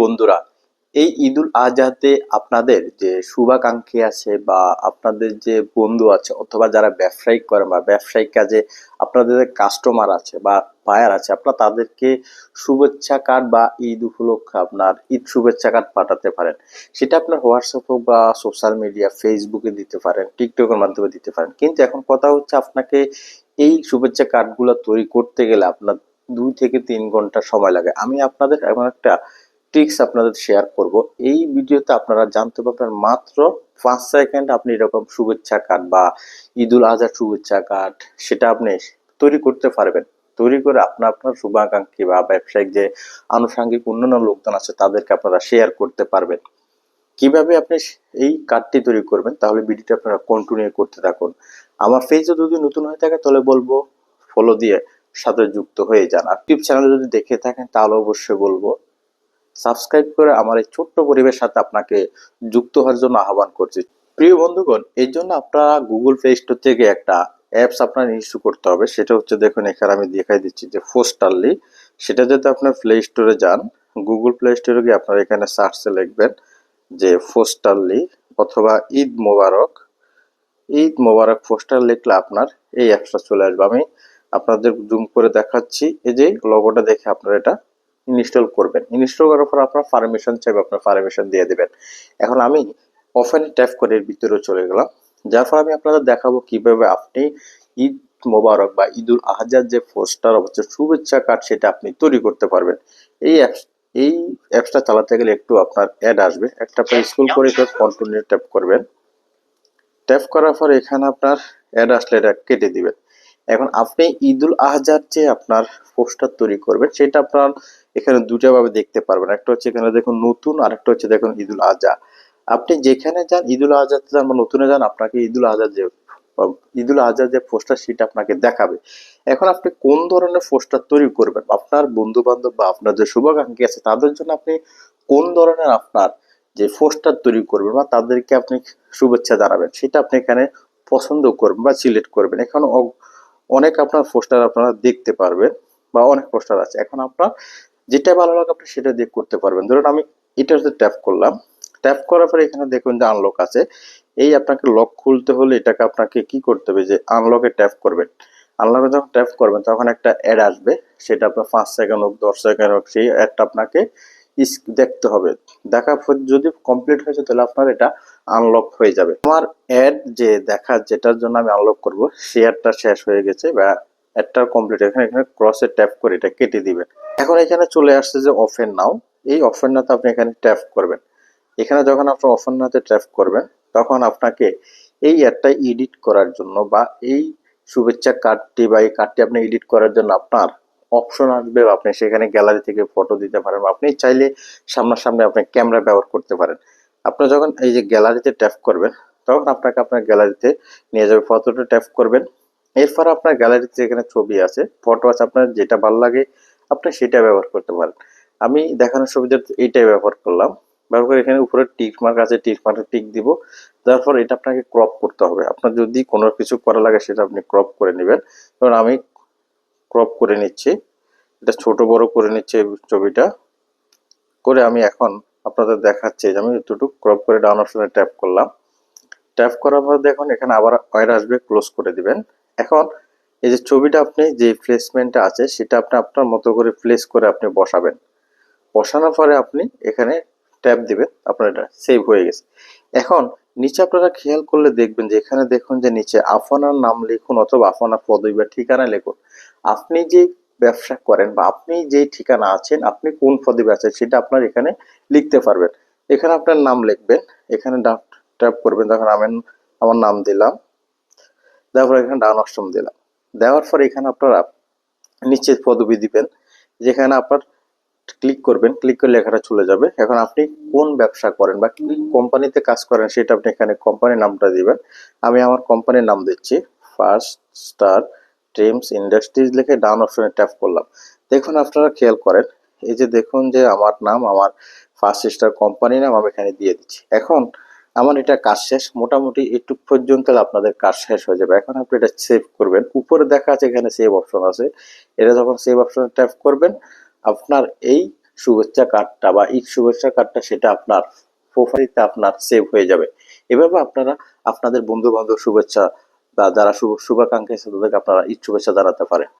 বন্ধুরা, এই ঈদুল আজহাতে আপনাদের যে শুভাকাঙ্ক্ষী আছে বা আপনাদের যে বন্ধু আছে অথবা যারা ব্যবসায়িক করে বা ব্যবসায়িক কাজে আপনাদের কাস্টমার আছে বা বায়ার আছে, আপনারা তাদেরকে শুভেচ্ছা কার্ড বা ঈদ উপলক্ষে আপনার ঈদ শুভেচ্ছা কার্ড পাঠাতে পারেন। সেটা আপনার হোয়াটসঅ্যাপ হোক বা সোশ্যাল মিডিয়া ফেসবুকে দিতে পারেন টিকটকের মাধ্যমে দিতে পারেন। কিন্তু এখন কথা হচ্ছে আপনাকে এই শুভেচ্ছা কার্ডগুলো তৈরি করতে গেলে আপনার দুই থেকে তিন ঘণ্টা সময় লাগে। আমি আপনাদের এমন একটা ট্রিক্স আপনাদের শেয়ার করব। এই ভিডিওতে আপনারা জানতে পারবেন মাত্র পাঁচ সেকেন্ড আপনি এরকম শুভেচ্ছা কার্ড বা ঈদুল আজহার শুভেচ্ছা কার্ড সেটা আপনি তৈরি করতে পারবেন। তৈরি করে আপনার আপনার শুভাকাঙ্ক্ষী বা ব্যবসায়িক যে আনুষঙ্গিক অন্যান্য লোকজন আছে তাদেরকে আপনারা শেয়ার করতে পারবেন। কীভাবে আপনি এই কার্ডটি তৈরি করবেন তাহলে ভিডিওটা আপনারা কন্টিনিউ করতে থাকুন। আমার পেজে যদি নতুন হয়ে থাকে তাহলে বলব ফলো দিয়ে সাথে যুক্ত হয়ে যান। আর ইউটিউব চ্যানেলে যদি দেখে থাকেন তাহলে অবশ্যই বলব সাবস্ক্রাইব করে আমার এই ছোট্ট পরিবেশের সাথে আপনাকে যুক্ত হওয়ার জন্য আহ্বান করছি। প্রিয় বন্ধুগণ এই জন্য আপনারা গুগল প্লে স্টোর থেকে একটা অ্যাপস আপনার ইনস্টল করতে হবে। সেটা হচ্ছে দেখুন, এখানে আমি দেখাই দিচ্ছি যে ফোস্টারলি সেটা যদি আপনার প্লে স্টোরে যান গুগল প্লে স্টোরে গিয়ে আপনারা এখানে সার্চে লিখবেন যে ফোস্টারলি অথবা ঈদ মোবারক। ঈদ মোবারক পোস্টার লিখলে আপনার এই অ্যাপসটা চলে আসবে। আমি আপনাদের জুম করে দেখাচ্ছি। এই যে লগোটা দেখে আপনারা এটা ইনস্টল করবেন। ইনস্টল করার পর আপনার পারমিশন চাইবে, আপনার পারমিশন দিয়ে দেবেন। এখন আমি ওপেন ট্যাপ করে এর ভিতরে চলে গেলাম। যার ফলে আমি আপনাদের দেখাবো কীভাবে আপনি ঈদ মোবারক বা ঈদুল আহজার যে পোস্টার হচ্ছে শুভেচ্ছা কার্ড সেটা আপনি তৈরি করতে পারবেন। এই অ্যাপস এই অ্যাপসটা চালাতে গেলে একটু আপনার অ্যাড আসবে। একটা আপনি স্কুল করে কন্টিনিউ ট্যাপ করবেন। ট্যাপ করার পর এখানে আপনার অ্যাড আসলে এটা কেটে দিবেন। এখন আপনি ঈদুল আহজার যে আপনার পোস্টার তৈরি করবেন, সেটা আপনার এখানে দুটা ভাবে দেখতে পারবেন। একটা হচ্ছে এখানে দেখুন নতুন আর একটা হচ্ছে দেখুন ঈদুল আজহা। আপনি যেখানে যান, ঈদুল আজহাতে যান বা নতুনে যান, আপনাকে ঈদুল আজহার যে ঈদুল আজহার যে পোস্টার, সেটা আপনাকে দেখাবে। এখন আপনি কোন ধরনের পোস্টার তৈরি করবেন? আপনার বন্ধু বান্ধব বা আপনার যে শুভাকাঙ্ক্ষী আছে, তাদের জন্য আপনি কোন ধরনের আপনার যে পোস্টার তৈরি করবেন বা তাদেরকে আপনি শুভেচ্ছা জানাবেন, সেটা আপনি এখানে পছন্দ করবেন বা সিলেক্ট করবেন। এখানে অনেক আপনার পোস্টার আপনারা দেখতে পারবেন বা অনেক পোস্টার আছে। এখন আপনার যেটা ভালো লাগে আপনি সেটা দিয়ে করতে পারবেন। ধরুন আমি এটাতে ট্যাপ করলাম। ট্যাপ করার পরে এখানে দেখুন যে আনলক আছে। এই আপনাকে লক খুলতে হলে এটাকে আপনাকে কি করতে হবে যে আনলকে ট্যাপ করবেন। আনলকে যখন ট্যাপ করবেন তখন একটা অ্যাড আসবে। সেটা আপনার পাঁচ সেকেন্ড হোক, দশ সেকেন্ড হোক, সেই অ্যাডটা আপনাকে দেখতে হবে। দেখা যদি কমপ্লিট হয়েছে তাহলে আপনার এটা আনলক হয়ে যাবে। আমার অ্যাড যে দেখা, যেটার জন্য আমি আনলক করব, সেই অ্যাডটা শেষ হয়ে গেছে। বা অ্যাডটা কমপ্লিট এখানে এখানে ক্রসে ট্যাপ করে এটা কেটে দিবেন। এখন এখানে চলে আসছে যে অফেন নাও এই অফেন নাতে আপনি এখানে ট্যাপ করবেন। এখানে যখন আপনি অফেন নাতে ট্যাপ করবেন, তখন আপনাকে এই অ্যাডটা এডিট করার জন্য বা এই শুভেচ্ছা কার্ডটি বা এই কার্ডটি আপনি এডিট করার জন্য আপনার অপশন আসবে আপনি সেখানে গ্যালারি থেকে ফটো দিতে পারেন আপনি চাইলে সামনাসামনি আপনি ক্যামেরা ব্যবহার করতে পারেন। আপনি যখন এই যে গ্যালারিতে ট্যাপ করবেন, তখন আপনাকে আপনার গ্যালারিতে নিয়ে যাবে ফটোটা ট্যাপ করবেন। এরপর আপনার গ্যালারিতে যেখানে ছবি আছে ফটো আছে, আপনার যেটা ভালো লাগে, আপনি সেটা ব্যবহার করতে পারেন। আমি দেখানোর সুবিধা এইটাই ব্যবহার করলাম। ব্যবহার করে এখানে উপরে টিক মার্ক আছে টিক মার্কে টিক দিব। তারপর এটা আপনাকে ক্রপ করতে হবে। আপনার যদি কোনো কিছু করা লাগে, সেটা আপনি ক্রপ করে নেবেন। কারণ আমি ক্রপ করে নিচ্ছি। এটা ছোট বড় করে নিচ্ছি ছবিটা। করে আমি এখন আপনাদের দেখাচ্ছি যে আমি এতটুকু ক্রপ করে ডাউন অপশনে ট্যাপ করলাম। ট্যাপ করার পর দেখুন এখানে আবার ওয়ার আসবে ক্লোজ করে দিবেন। এখন এই যে ছবিটা আপনি যে প্লেসমেন্টটা আছে, সেটা আপনি আপনার মতো করে প্লেস করে আপনি বসাবেন। বসানোর পরে আপনি এখানে ট্যাপ দিবেন, আপনার এটা সেভ হয়ে গেছে। এখন নিচে আপনারা খেয়াল করলে দেখবেন যে এখানে দেখুন যে নিচে আপনার নাম লিখুন অথবা আপনার পদবি বা ঠিকানা লিখুন। আপনি যে ব্যবসা করেন বা আপনি যে ঠিকানা আছেন, আপনি কোন পদবি আছেন সেটা আপনার এখানে লিখতে পারবেন। এখানে আপনার নাম লিখবেন, এখানে ট্যাপ করবেন, তখন আমি আমার নাম দিলাম, তারপর এখানে ডান অষ্টম দিলাম। দেওয়ার পর এখানে আপনারা নিচে পদবি দিবেন, যেখানে আপনার ক্লিক করবেন ক্লিক করলে লেখাটা চলে যাবে। এখন আপনি কোন ব্যবসা করেন বা কি কোম্পানিতে কাজ করেন সেটা আপনি এখানে কোম্পানির নামটা দিবেন। আমি আমার কোম্পানির নাম দিচ্ছি ফার্স্ট স্টার ট্রিমস ইন্ডাস্ট্রিজ লিখে ডাউন অপশনে ট্যাপ করলাম। দেখুন আপনারা খেয়াল করেন, এই যে দেখুন যে আমার নাম, আমার ফার্স্ট স্টার কোম্পানি নাম আমি এখানে দিয়ে দিচ্ছি। এখন আমার এটা কাজ শেষ, মোটামুটি একটু পর্যন্ত আপনাদের কাজ শেষ হয়ে যাবে। এখন আপনি এটা সেভ করবেন। উপরে দেখা আছে এখানে সেভ অপশন আছে। এটা যখন সেভ অপশনে ট্যাপ করবেন আপনার এই শুভেচ্ছা কার্ডটা বা ঈদ শুভেচ্ছা কার্ডটা সেটা আপনার প্রোফাইলটা আপনার সেভ হয়ে যাবে। এভাবে আপনারা আপনাদের বন্ধু বান্ধব শুভেচ্ছা বা যারা শুভ, শুভাকাঙ্ক্ষী আছে তাদেরকে আপনারা ঈদ শুভেচ্ছা জানাতে পারেন।